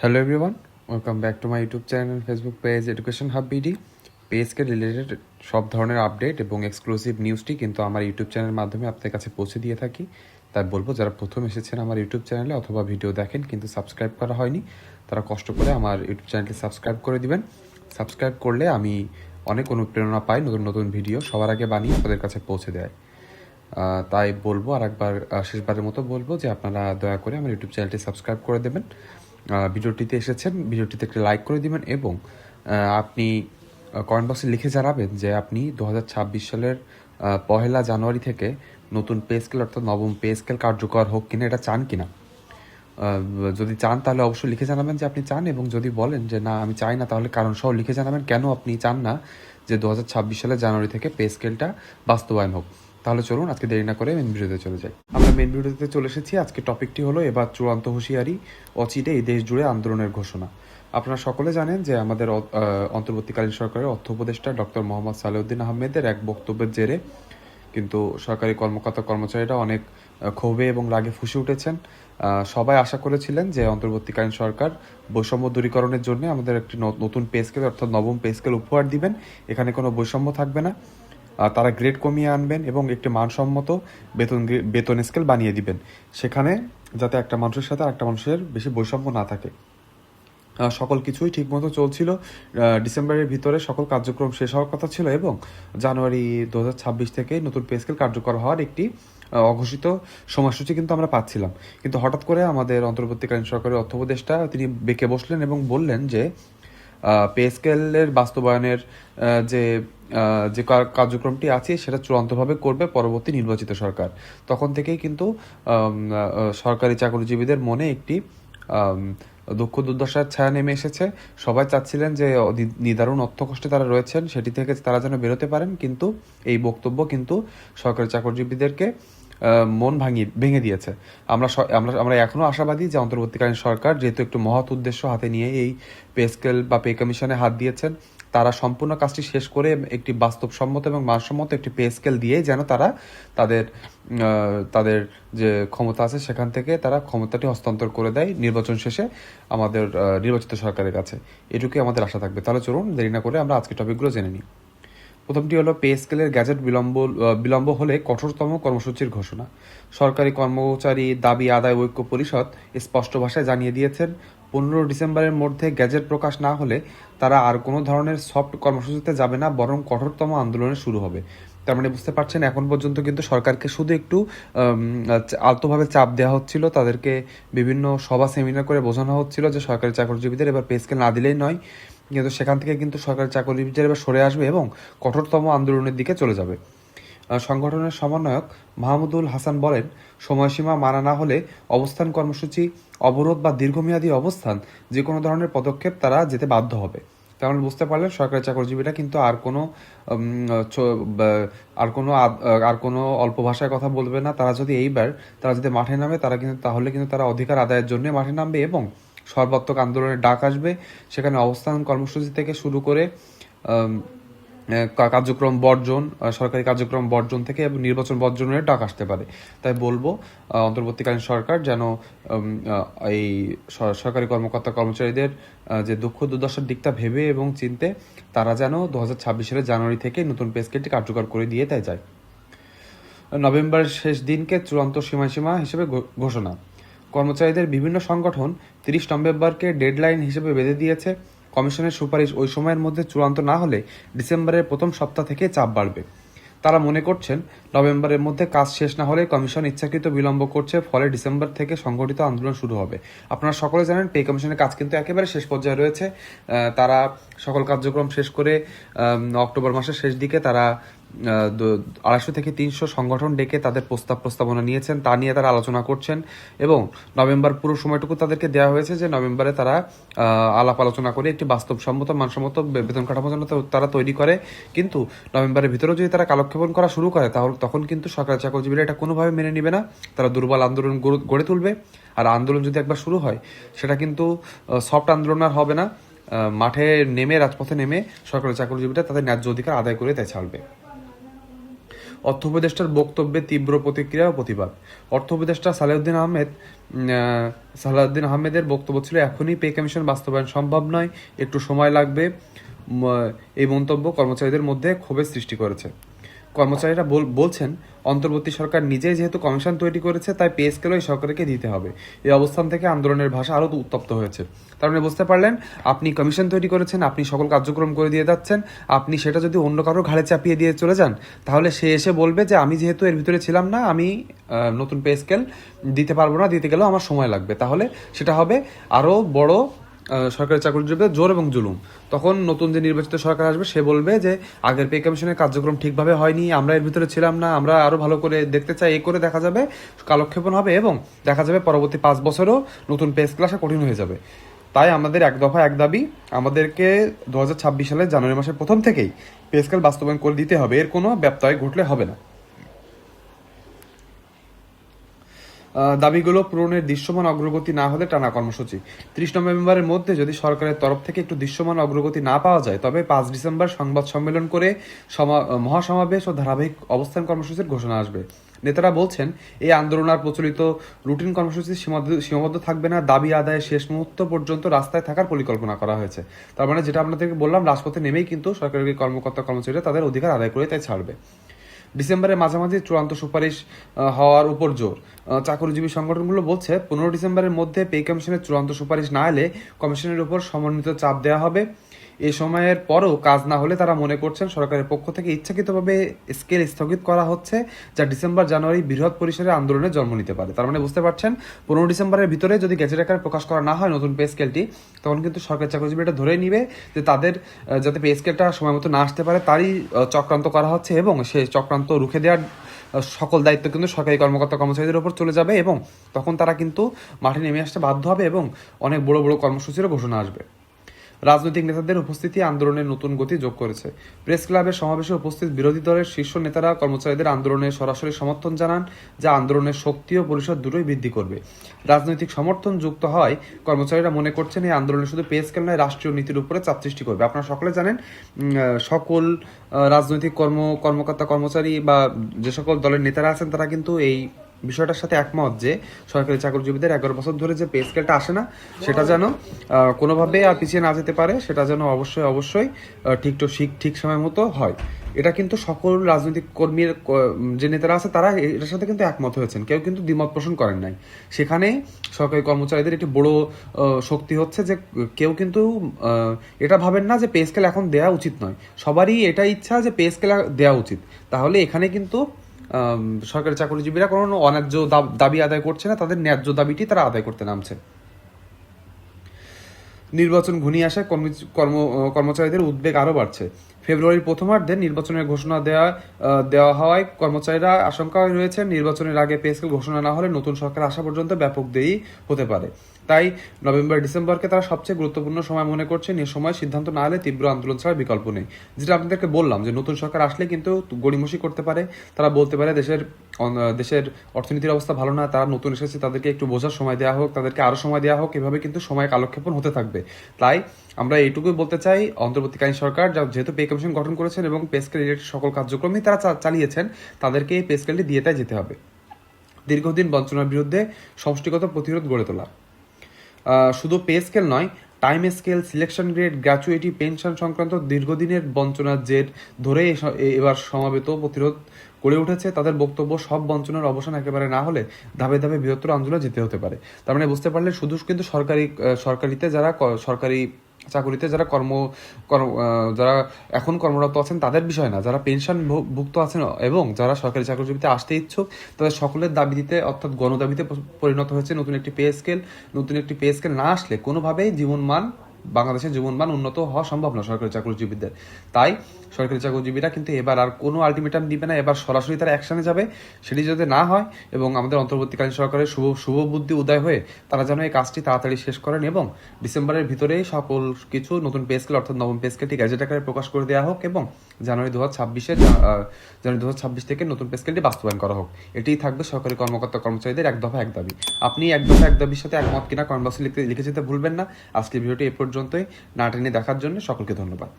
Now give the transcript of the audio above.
Hello everyone welcome back to my YouTube channel Facebook page education hub BD পেজকে related সব ধরনের update এবং exclusive নিউজটি কিন্তু আমার ইউটিউব চ্যানেলের মাধ্যমে আপনাদের কাছে পৌঁছে দিয়ে থাকি। তাই বলব, যারা প্রথম এসেছেন আমার ইউটিউব চ্যানেলে অথবা ভিডিও দেখেন কিন্তু সাবস্ক্রাইব করা হয়নি, তারা কষ্ট করে আমার ইউটিউব চ্যানেলটি সাবস্ক্রাইব করে দিবেন। সাবস্ক্রাইব করলে আমি অনেক অনুপ্রেরণা পাই নতুন নতুন ভিডিও সবার আগে বানিয়ে আপনাদের কাছে পৌঁছে দেয়। তাই বলব আর একবার শেষবারের মতো বলব যে আপনারা দয়া করে আমার ইউটিউব চ্যানেলটি সাবস্ক্রাইব করে দেবেন। ভিডিওটিতে এসেছেন। ভিডিওটিতে একটি লাইক করে দিবেন এবং আপনি কমেন্ট বক্সে লিখে জানাবেন যে আপনি দু হাজার ছাব্বিশ সালের পহেলা জানুয়ারি থেকে নতুন পে স্কেল অর্থাৎ নবম পে স্কেল কার্যকর হোক কিনা, এটা চান কিনা? যদি চান তাহলে অবশ্যই লিখে জানাবেন যে আপনি চান এবং যদি বলেন যে না, আমি চাই না, তাহলে কারণ সহ লিখে জানাবেন কেন আপনি চান না যে দু হাজার ছাব্বিশ সালের জানুয়ারি থেকে পে স্কেলটা বাস্তবায়ন হোক। তাহলে চলুন, আজকে দেরি না করে মেন ভিডিওতে চলে যাই। আমরা মেন ভিডিওতে চলে এসেছি। আজকে টপিকটি হলো এবার চূড়ান্ত হুঁশিয়ারি, অচিরে এই দেশ জুড়ে আন্দোলনের ঘোষণা। আপনারা সকলে জানেন যে আমাদের অন্তর্বর্তীকালীন সরকারের অর্থ উপদেষ্টা ডক্টর মোহাম্মদ সালেউদ্দিন আহমেদের এক বক্তব্যের জেরে কিন্তু সরকারি কর্মকর্তা কর্মচারীরা অনেক ক্ষোভে এবং রাগে ফুসে উঠেছেন। সবাই আশা করেছিলেন যে অন্তর্বর্তীকালীন সরকার বৈষম্য দূরীকরণের জন্য আমাদের একটি নতুন পে স্কেল অর্থাৎ নবম পে স্কেল উপহার দিবেন। এখানে কোনো বৈষম্য থাকবে না। তারা গ্রেড কমিয়ে আনবেন এবং একটি মানসম্মত বেতন বেতন স্কেল বানিয়ে দিবেন। সেখানে যাতে একটা মানুষের সাথে একটা মানুষের বেশি বৈষম্য না থাকে। সকল কিছুই ঠিকমতো চলছিল। ডিসেম্বরের ভিতরে সকল কার্যক্রম শেষ হওয়ার কথা ছিল এবং জানুয়ারি দু হাজার ছাব্বিশ থেকে নতুন পে স্কেল কার্যকর হওয়ার একটি অঘোষিত সময়সূচি কিন্তু আমরা পাচ্ছিলাম। কিন্তু হঠাৎ করে আমাদের অন্তর্বর্তীকালীন সরকারের অর্থ উপদেষ্টা তিনি বেঁকে বসলেন এবং বললেন যে পে স্কেলের বাস্তবায়নের যে যে কার্যক্রমটি আছে, সেটা চূড়ান্তভাবে করবে পরবর্তী নির্বাচিত সরকার। তখন থেকেই কিন্তু সরকারি চাকরিজীবীদের মনে একটি দুঃখ দুর্দশার ছায়া নেমে এসেছে। সবাই চাচ্ছিলেন যে নিদারুণ অর্থ কষ্টে তারা রয়েছেন, সেটি থেকে তারা যেন বেরোতে পারেন, কিন্তু এই বক্তব্য কিন্তু সরকারি চাকরিজীবীদেরকে মন ভাঙিয়ে, ভেঙে দিয়েছে। আমরা আমরা আমরা এখনও আশাবাদী যে অন্তর্বর্তীকালীন সরকার যেহেতু একটু মহৎ উদ্দেশ্য হাতে নিয়ে এই পে স্কেল বা পে কমিশনে হাত দিয়েছেন, তারা সম্পূর্ণ কাজটি শেষ করে একটি বাস্তবসম্মত এবং মানসম্মত একটি পে স্কেল দিয়ে যেন তারা তাদের তাদের যে ক্ষমতা আছে সেখান থেকে তারা ক্ষমতাটি হস্তান্তর করে দেয় নির্বাচন শেষে আমাদের নির্বাচিত সরকারের কাছে। এটুকুই আমাদের আশা থাকবে। তাহলে চলুন দেরি না করে আমরা আজকে টপিকগুলো জেনে নিই। প্রথমটি হলো পে স্কেলের গ্যাজেট বিলম্ব বিলম্ব হলে কঠোরতম কর্মসূচির ঘোষণা। সরকারি কর্মচারী দাবি আদায় ঐক্য পরিষদ স্পষ্ট ভাষায় জানিয়ে দিয়েছেন, পনেরো ডিসেম্বরের মধ্যে গ্যাজেট প্রকাশ না হলে তারা আর কোনো ধরনের সফট কর্মসূচিতে যাবে না, বরং কঠোরতম আন্দোলনে শুরু হবে। তার মানে বুঝতে পারছেন, এখন পর্যন্ত কিন্তু সরকারকে শুধু একটু আলতোভাবে চাপ দেওয়া হচ্ছিল। তাদেরকে বিভিন্ন সভা, সেমিনার করে বোঝানো হচ্ছিল যে সরকারি চাকরিজীবীদের এবার পে স্কেল না দিলেই নয়। কিন্তু সেখান থেকে কিন্তু সরকারি চাকরিজীবীদের এবার সরে আসবে এবং কঠোরতম আন্দোলনের দিকে চলে যাবে। সংগঠনের সমন্বয়ক মাহমুদুল হাসান বলেন, সময়সীমা মানা না হলে অবস্থান কর্মসূচি, অবরোধ বা দীর্ঘমেয়াদী অবস্থান যে কোনো ধরনের পদক্ষেপ তারা যেতে বাধ্য হবে। তার মানে বুঝতে পারলেন, সরকারি চাকরিজীবীরা কিন্তু আর কোনো আর কোনো আর কোনো অল্প ভাষায় কথা বলবে না। তারা যদি এইবার তারা যদি মাঠে নামে, তারা কিন্তু, তাহলে কিন্তু তারা অধিকার আদায়ের জন্য মাঠে নামবে এবং সর্বাত্মক আন্দোলনের ডাক আসবে। সেখানে অবস্থান কর্মসূচি থেকে শুরু করে কার্যক্রম বর্জন সরকারি কার্যক্রম বর্জন থেকে এবং নির্বাচন বর্জনের ডাক আসতে পারে। তাই বলব অন্তর্বর্তীকালীন সরকার যেন এই সরকারি কর্মকর্তা কর্মচারীদের যে দুঃখ দুর্দশার দিকটা ভেবে এবং চিনতে, তারা যেন দু হাজার ছাব্বিশ সালের জানুয়ারি থেকে নতুন পেস্কেলটি কার্যকর করে দিয়ে তাই যায় নভেম্বরের শেষ দিনকে চূড়ান্ত সীমাসীমা হিসেবে ঘোষণা। কর্মচারীদের বিভিন্ন সংগঠন তিরিশ নভেম্বরকে ডেডলাইন হিসেবে বেঁধে দিয়েছে। কমিশনের সুপারিশ ওই সময়ের মধ্যে চূড়ান্ত না হলে ডিসেম্বরের প্রথম সপ্তাহ থেকে চাপ বাড়বে। তারা মনে করছেন, নভেম্বরের মধ্যে কাজ শেষ না হলে কমিশন ইচ্ছাকৃত বিলম্ব করছে, ফলে ডিসেম্বর থেকে সংগঠিত আন্দোলন শুরু হবে। আপনারা সকলে জানেন, পে কমিশনের কাজ কিন্তু একেবারে শেষ পর্যায়ে রয়েছে। তারা সকল কার্যক্রম শেষ করে অক্টোবর মাসের শেষ দিকে তারা আড়াইশো থেকে তিনশো সংগঠন ডেকে তাদের প্রস্তাব প্রস্তাবনা নিয়েছেন, তা নিয়ে তারা আলোচনা করছেন এবং নভেম্বর পুরো সময়টুকু তাদেরকে দেওয়া হয়েছে যে নভেম্বরে তারা আলাপ আলোচনা করে একটি বাস্তবসম্মত, মানসম্মত বেতন কাঠামো যেন তারা তৈরি করে। কিন্তু নভেম্বরের ভিতরেও যদি তারা কালক্ষেপণ করা শুরু করে, তাহলে তখন কিন্তু সরকারি চাকরিজীবীরা এটা কোনোভাবে মেনে নেবে না। তারা দুর্বল আন্দোলন গড়ে- গড়ে তুলবে। আর আন্দোলন যদি একবার শুরু হয়, সেটা কিন্তু সফট আন্দোলন আর হবে না। মাঠে নেমে, রাজপথে নেমে সরকারি চাকরিজীবীরা তাদের ন্যায্য অধিকার আদায় করে তাই ছাড়বে। অর্থ উপদেষ্টার বক্তব্যে তীব্র প্রতিক্রিয়া ও প্রতিবাদ। অর্থ উপদেষ্টা সালেউদ্দিন আহমেদ সালাউদ্দিন আহমেদের বক্তব্য ছিল, এখনই পে কমিশন বাস্তবায়ন সম্ভব নয়, একটু সময় লাগবে। এই মন্তব্য কর্মচারীদের মধ্যে ক্ষোভের সৃষ্টি করেছে। কর্মচারীরা বল- বলছেন, অন্তর্বর্তী সরকার নিজেই যেহেতু কমিশন তৈরি করেছে, তাই পে স্কেলও এই সরকারকে দিতে হবে। এই অবস্থান থেকে আন্দোলনের ভাষা আরও উত্তপ্ত হয়েছে। তার মানে বুঝতে পারলেন, আপনি কমিশন তৈরি করেছেন, আপনি সকল কার্যক্রম করে দিয়ে যাচ্ছেন, আপনি সেটা যদি অন্য কারও ঘাড়ে চাপিয়ে দিয়ে চলে যান, তাহলে সে এসে বলবে যে, আমি যেহেতু এর ভিতরে ছিলাম না, আমি নতুন পে স্কেল দিতে পারব না, দিতে গেলেও আমার সময় লাগবে। তাহলে সেটা হবে আরও বড় সরকারি চাকরির চাকরিজীবীদের জোর এবং জুলুম। তখন নতুন যে নির্বাচিত সরকার আসবে, সে বলবে যে, আগের পে কমিশনের কার্যক্রম ঠিকভাবে হয়নি, আমরা এর ভিতরে ছিলাম না, আমরা আরও ভালো করে দেখতে চাই, এ করে দেখা যাবে, কালক্ষেপণ হবে এবং দেখা যাবে পরবর্তী পাঁচ বছরও নতুন পে স্কেল কঠিন হয়ে যাবে। তাই আমাদের এক দফা এক দাবি, আমাদেরকে দু সালের জানুয়ারি মাসের প্রথম থেকেই পে স্কেল বাস্তবায়ন করে দিতে হবে, এর কোনো ব্যত্যয় ঘটলে হবে না। দাবিগুলো পূরণের দৃশ্যমান অগ্রগতি না হলে টানা কর্মসূচি। ত্রিশ নভেম্বরের মধ্যে যদি সরকারের তরফ থেকে একটু দৃশ্যমান অগ্রগতি না পাওয়া যায়, তবে পাঁচ ডিসেম্বর সংবাদ সম্মেলন করে সমা- মহাসমাবেশ ও ধারাবাহিক অবস্থান কর্মসূচির ঘোষণা আসবে। নেতারা বলছেন, এই আন্দোলন আর প্রচলিত রুটিন কর্মসূচি সীমাবদ্ধ থাকবে না, দাবি আদায়ের শেষ মুহূর্ত পর্যন্ত রাস্তায় থাকার পরিকল্পনা করা হয়েছে। তার মানে যেটা আপনাদেরকে বললাম, রাজপথে নেমেই কিন্তু সরকারি কর্মকর্তা কর্মচারীরা তাদের অধিকার আদায় করে তাই ছাড়বে। ডিসেম্বরের মাঝামাঝি চূড়ান্ত সুপারিশ হওয়ার উপর জোর। চাকরিজীবী সংগঠনগুলো বলছে, পনেরো ডিসেম্বরের মধ্যে পে কমিশনের চূড়ান্ত সুপারিশ না এলে কমিশনের উপর সমন্বিত চাপ দেওয়া হবে। এই সময়ের পরও কাজ না হলে তারা মনে করছেন সরকারের পক্ষ থেকে ইচ্ছাকৃতভাবে স্কেল স্থগিত করা হচ্ছে, যা ডিসেম্বর, জানুয়ারি বৃহৎ পরিসরে আন্দোলনে জন্ম নিতে পারে। তার মানে বুঝতে পারছেন, পনেরো ডিসেম্বরের ভিতরে যদি গেজেট আকারে প্রকাশ করা না হয় নতুন পে স্কেলটি, তখন কিন্তু সরকারি চাকরিজীবী এটা ধরে নিবে যে তাদের যাতে পে স্কেলটা সময় মতো না আসতে পারে, তারই চক্রান্ত করা হচ্ছে এবং সেই চক্রান্ত রুখে দেওয়ার সকল দায়িত্ব কিন্তু সরকারি কর্মকর্তা কর্মচারীদের উপর চলে যাবে এবং তখন তারা কিন্তু মাঠে নেমে আসতে বাধ্য হবে এবং অনেক বড় বড় কর্মসূচিরও ঘোষণা আসবে। রাজনৈতিক নেতাদের উপস্থিতি আন্দোলনের নতুন গতি যোগ করেছে। প্রেস ক্লাবের সমাবেশে উপস্থিত বিরোধী দলের শীর্ষ নেতারা কর্মচারীদের আন্দোলনের সরাসরি সমর্থন জানান, যা আন্দোলনের শক্তি ও পরিষদ দুটোই বৃদ্ধি করবে। রাজনৈতিক সমর্থন যুক্ত হয়, কর্মচারীরা মনে করছেন এই আন্দোলনে শুধু পে স্কেল নয়, রাষ্ট্রীয় নীতির উপরে চাপ সৃষ্টি করবে। আপনারা সকলে জানেন সকল রাজনৈতিক কর্ম, কর্মকর্তা কর্মচারী বা যে সকল দলের নেতারা আছেন, তারা কিন্তু এই বিষয়টার সাথে একমত যে সরকারি চাকরিজীবীদের এগারো বছর ধরে যে পে স্কেলটা আসে না, সেটা যেন কোনোভাবে আর পিছিয়ে না যেতে পারে, সেটা যেন অবশ্যই অবশ্যই ঠিক তো ঠিক ঠিক সময় মতো হয়। এটা কিন্তু সকল রাজনৈতিক কর্মীর যে নেতারা আছে, তারা এটার সাথে কিন্তু একমত হয়েছেন। কেউ কিন্তু দ্বিমত পোষণ করেন নাই। সেখানে সরকারি কর্মচারীদের একটি বড় শক্তি হচ্ছে যে কেউ কিন্তু এটা ভাবেন না যে পে স্কেল এখন দেওয়া উচিত নয়। সবারই এটা ইচ্ছা যে পে স্কেল দেওয়া উচিত। তাহলে এখানে কিন্তু সরকারি চাকরিজীবীরা কোনো অন্যায্য দাব- আদায় করছে না, তাদের ন্যায্য দাবিটি তারা আদায় করতে নামছে। নির্বাচন ঘনিয়ে আসায় কর্মী- কর্ম, কর্মচারীদের উদ্বেগ আরও বাড়ছে। ফেব্রুয়ারির প্রথমার্ধে নির্বাচনের ঘোষণা দেওয়া দেওয়া হওয়ায় কর্মচারীরা আশঙ্কায় রয়েছে নির্বাচনের আগে পে স্কেল ঘোষণা না হলে নতুন সরকার আসা পর্যন্ত ব্যাপক দেরি হতে পারে। তাই নভেম্বর, ডিসেম্বরকে তারা সবচেয়ে গুরুত্বপূর্ণ সময় মনে করছেন। এ সময় সিদ্ধান্ত না হলে তীব্র আন্দোলন ছাড়া বিকল্প নেই। যেটা আপনাদেরকে বললাম যে নতুন সরকার আসলে কিন্তু গড়িমসি করতে পারে। তারা বলতে পারে দেশের দেশের অর্থনীতির অবস্থা ভালো না, তারা নতুন এসেছে, তাদেরকে একটু বোঝার সময় দেওয়া হোক, তাদেরকে আরও সময় দেওয়া হোক, এভাবে কিন্তু সময় কালক্ষেপণ হতে থাকবে। তাই আমরা এইটুকুই বলতে চাই, অন্তর্বর্তীকালীন সরকার যা- যেহেতু পে কমিশন গঠন করেছেন এবং পে রিলেটেড সকল কার্যক্রমই তারা চালিয়েছেন, তাদেরকে এই পে স্কেলটি দিয়ে তাই যেতে হবে। দীর্ঘদিন বঞ্চনার বিরুদ্ধে সমষ্টিগত প্রতিরোধ গড়ে তোলা। শুধু পে স্কেল নয়, time scale, selection grade gratuity pension সংক্রান্ত দীর্ঘদিনের বঞ্চনার জেট ধরে এবার সমাবেত প্রতিরোধ গড়ে উঠেছে, তাদের বক্তব্য, সব বঞ্চনার অবসান একেবারে না হলে ধাপে ধাপে বৃহত্তর আন্দোলন যেতে হতে পারে। তার মানে বুঝতে পারলে শুধু কিন্তু সরকারি সরকারিতে যারা সরকারি চাকুরিতে যারা কর্ম যারা এখন কর্মরত আছেন তাদের বিষয় না। যারা পেনশন ভুক্ত আছেন এবং যারা সরকারি চাকরিজীবীতে আসতে ইচ্ছুক, তাদের সকলের দাবিতে, অর্থাৎ গণদাবিতে পরিণত হয়েছে নতুন একটি পে স্কেল। নতুন একটি পে স্কেল না আসলে কোনোভাবেই জীবনমান, বাংলাদেশের জীবনমান উন্নত হওয়া সম্ভব না সরকারি চাকরিজীবীদের। তাই সরকারি চাকরিজীবীরা, কিন্তু এবার আর কোনো আলটিমেটাম দিবে না। এবার সরাসরি তারা অ্যাকশনে যাবে, সেটি যদি না হয় এবং আমাদের অন্তর্বর্তীকালীন সরকারের শুভ শুভ বুদ্ধি উদয় হয়ে তারা যেন এই কাজটি তাড়াতাড়ি শেষ করেন এবং ডিসেম্বরের ভিতরেই সকল কিছু নতুন পে স্কেল অর্থাৎ নবম পে স্কেলটি গ্যাজেট আকারে প্রকাশ করে দেওয়া হোক এবং জানুয়ারি দু হাজার জানুয়ারি দু হাজার ছাব্বিশ থেকে নতুন পে স্কেলটি বাস্তবায়ন করা হোক। এটিই থাকবে সরকারি কর্মকর্তা কর্মচারীদের এক দফা এক দাবি। আপনি এক দফা এক দাবির সাথে একমত কিনা কর্মবাসী লিখে যেতে ভুলবেন না। আজকের ভিডিওটি এ পর্যন্তই। না টেনে দেখার জন্য সকলকে ধন্যবাদ।